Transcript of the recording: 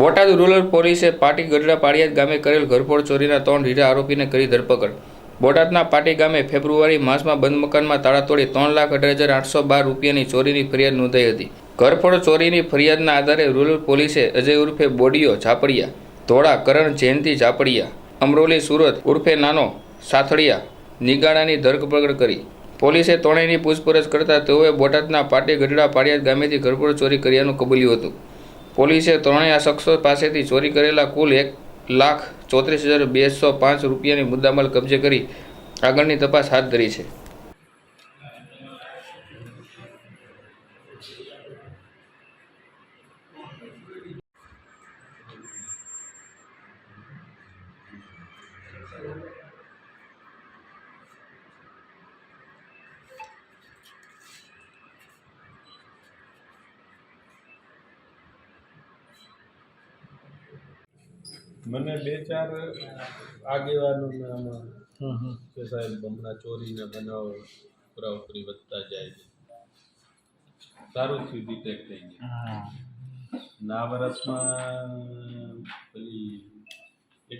Botad rural પોલીસે પાટી ગઢડા પાળિયાદ ગામે કરેલ ઘરફોડ ચોરીના ત્રણ રીઢા આરોપીને કરી ધરપકડ. બોટાદના પાટી ગામે ફેબ્રુઆરી માસમાં બંધ મકાનમાં તાળા તોડી ત્રણ લાખ અઢાર હજાર આઠસો બાર રૂપિયાની ચોરીની ફરિયાદ નોંધાઈ હતી. ઘરફોડ ચોરીની ફરિયાદના આધારે રૂરલ પોલીસે અજય ઉર્ફે બોડીયો ઝાપડિયા, ધોળા કરણ જયંતિ ઝાપડિયા, અમરોલી સુરત ઉર્ફે નાનો સાથળિયા નિગાડાની ધરપકડ કરી. પોલીસે ત્રણેયની પૂછપરછ કરતા તેઓએ બોટાદના પાટી ગઢડા પાડિયાદ ગામેથી ઘરફોડ ચોરી કર્યાનું કબૂલ્યું હતું. પોલીસે ત્રણેય શખ્સો પાસેથી ચોરી કરેલા કુલ એક લાખ ચોત્રીસ હજાર બેસો પાંચ રૂપિયાની મુદ્દામાલ કબજે કરી આગળની તપાસ હાથ ધરી છે. મને બે ચાર આગેવાનું નામ કે સાહેબ હમણાં ચોરીના બનાવ ઉપરી વધતા જાય છે. સારું થયું ડિટેક્ટ થઈ ગયું. ના વર્ષમાં